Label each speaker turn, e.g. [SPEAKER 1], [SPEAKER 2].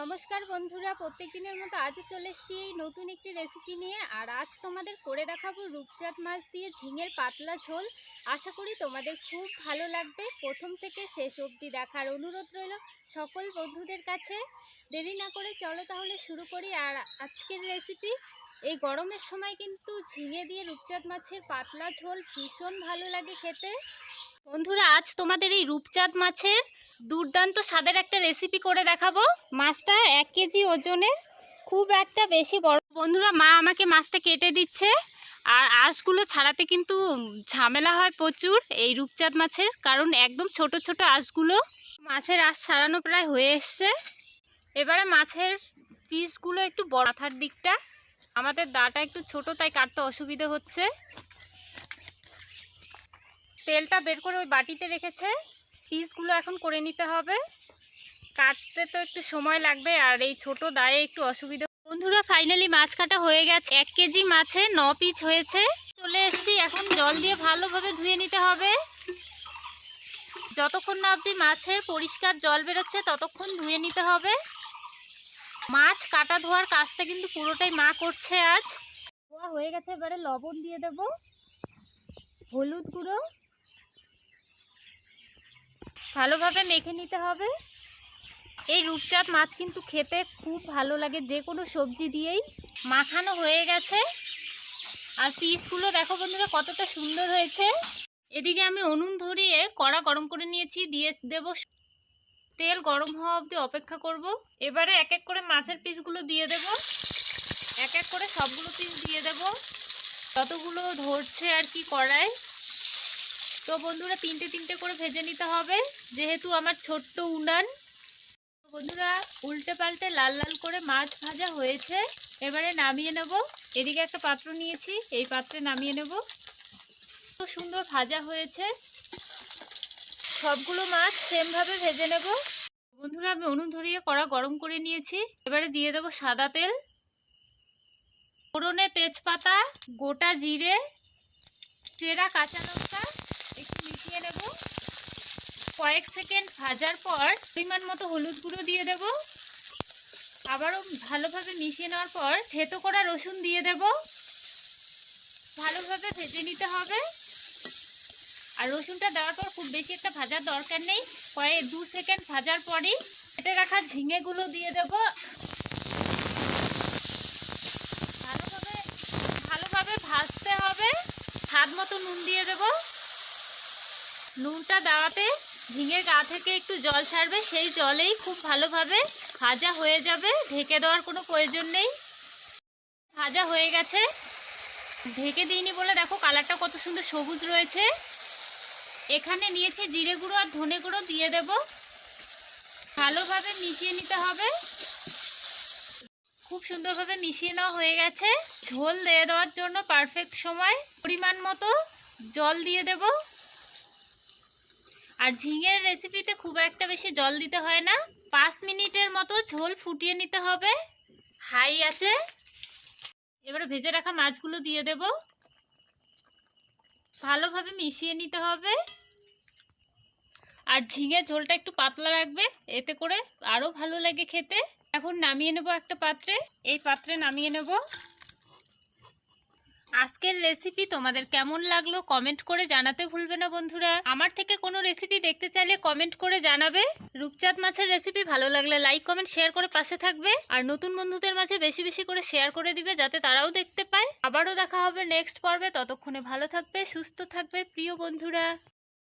[SPEAKER 1] নমস্কার বন্ধুরা প্রত্যেক দিনের মতো আজও চলে এসছি এই নতুন একটি রেসিপি নিয়ে। আর আজ তোমাদের করে দেখাবো রূপচাঁদ মাছ দিয়ে ঝিঙের পাতলা ঝোল। আশা করি তোমাদের খুব ভালো লাগবে। প্রথম থেকে শেষ অবধি দেখার অনুরোধ রইল সকল বন্ধুদের কাছে। দেরি না করে চলো তাহলে শুরু করি। আর আজকের রেসিপি এই গরমের সময় কিন্তু ঝিঙে দিয়ে রূপচাঁদ মাছের পাতলা ঝোল ভীষণ ভালো লাগে খেতে। বন্ধুরা, আজ তোমাদের এই রূপচাঁদ মাছের দুর্দান্ত স্বাদের একটা রেসিপি করে দেখাবো। মাছটা এক কেজি ওজনের, খুব একটা বেশি বড়। বন্ধুরা, মা আমাকে মাছটা কেটে দিচ্ছে আর আঁশগুলো ছাড়াতে কিন্তু ঝামেলা হয় প্রচুর এই রূপচাঁদ মাছের, কারণ একদম ছোট ছোট আঁশগুলো মাছের আঁশ ছাড়ানো প্রায় হয়ে এসছে। এবারে মাছের পিসগুলো একটু বড় মাথার দিকটা আমাদের দাটা একটু ছোট, তাই কাটতে অসুবিধে হচ্ছে। তেলটা বের করে ওই বাটিতে রেখেছে। পিসগুলো এখন করে নিতে হবে। কাটতে তো একটু সময় লাগবে, আর এই ছোট দায়ে একটু অসুবিধা বন্ধুরা ফাইনালি মাছ কাটা হয়ে গেছে। এক কেজি মাছে ন পিস হয়েছে। চলে এসছি, এখন জল দিয়ে ভালোভাবে ধুয়ে নিতে হবে। যতক্ষণ না অবধি মাছের পরিষ্কার জল বেরোচ্ছে, ততক্ষণ ধুয়ে নিতে হবে। মাছ কাটা ধোয়ার কাজটা কিন্তু পুরোটাই মা করছে আজ। ধোয়া হয়ে গেছে এবারে লবণ দিয়ে দেব। হলুদ গুঁড়ো। ভালোভাবে মেখে নিতে হবে। এই রূপচাঁদ মাছ কিন্তু খেতে খুব ভালো লাগে যে কোনো সবজি দিয়েই। মাখানো হয়ে গেছে। আর পিসগুলো দেখো বন্ধুরা কতটা সুন্দর হয়েছে। এদিকে আমি উনুন ধরিয়ে কড়া গরম করে নিয়েছি দিয়ে দেব তেল গরম হওয়া অবধি অপেক্ষা করব। এবারে এক এক করে মাছের পিসগুলো দিয়ে দেব। এক এক করে সবগুলো পিস দিয়ে দেব। যতগুলো ধরছে আর কি কড়ায় তো বন্ধুরা, তিনটে তিনটে করে ভেজে নিতে হবে। যেহেতু আমার ছোট্ট উনান। বন্ধুরা, উল্টে পাল্টে লাল লাল করে মাছ ভাজা হয়েছে। এবারে নামিয়ে নেব। এদিকে একটা পাত্র নিয়েছি। এই পাত্রে নামিয়ে নেব। খুব সুন্দর ভাজা হয়েছে। সবগুলো মাছ সেমভাবে ভেজে নেব। বন্ধুরা, আমি উনুন ধরিয়ে কড়া গরম করে নিয়েছি। এবারে দিয়ে দেবো সাদা তেল, ফোড়নে তেজপাতা, গোটা জিরে, চেরা কাঁচা লঙ্কা, একটু মিশিয়ে নেব। কয়েক সেকেন্ড ভাজার পর পরিমাণ মতো হলুদ গুঁড়ো দিয়ে দেব। আবারও ভালোভাবে মিশিয়ে নেওয়ার পর থেতো করা রসুন দিয়ে দেব। ভালোভাবে ভেজে নিতে হবে। আর রসুনটা দেওয়ার পর খুব বেশি একটা ভাজার দরকার নেই। কয়েক দু সেকেন্ড ভাজার পরই কেটে রাখা ঝিঙেগুলো দিয়ে দেব। ভালোভাবে ভালোভাবে ভাজতে হবে। স্বাদ মতো নুন দিয়ে দেব। নুনটা দেওয়াতে ঝিঙের গা থেকে একটু জল ছাড়বে, সেই জলেই খুব ভালোভাবে ভাজা হয়ে যাবে। ঢেকে দেওয়ার কোনো প্রয়োজন নেই। ভাজা হয়ে গেছে। ঢেকে দিইনি বলে দেখো কালারটা কত সুন্দর সবুজ রয়েছে। এখানে নিয়েছে জিরে গুঁড়ো আর ধনে গুঁড়ো দিয়ে দেব। ভালোভাবে মিশিয়ে নিতে হবে। খুব সুন্দরভাবে মিশিয়ে নেওয়া হয়ে গেছে। ঝোল দিয়ে দেওয়ার জন্য পারফেক্ট সময়, পরিমাণ মতো জল দিয়ে দেব। আর ঝিঙের রেসিপিতে খুব একটা বেশি জল দিতে হয় না। পাঁচ মিনিটের মতো ঝোল ফুটিয়ে নিতে হবে। হাই আছে। এবারে ভেজে রাখা মাছগুলো দিয়ে দেব। ভালোভাবে মিশিয়ে নিতে হবে। আর ঝিঙে ঝোলটা একটু পাতলা রাখবে, এতে করে আরও ভালো লাগে খেতে। এখন নামিয়ে নেব একটা পাত্রে। এই পাত্রে নামিয়ে নেব। আজকের রেসিপি তোমাদের কেমন লাগল কমেন্ট করে জানাতে ভুলবে না বন্ধুরা। আমার থেকে কোনো রেসিপি দেখতে চাইলে কমেন্ট করে জানাবে। রূপচাঁদ মাছের রেসিপি ভালো লাগলে লাইক কমেন্ট শেয়ার করে পাশে থাকবে। আর নতুন বন্ধুদের মাঝে বেশি বেশি করে শেয়ার করে দিবে যাতে তারাও দেখতে পায়। আবারও দেখা হবে নেক্সট পর্বে। ততক্ষণে ভালো থাকবে, সুস্থ থাকবে, প্রিয় বন্ধুরা।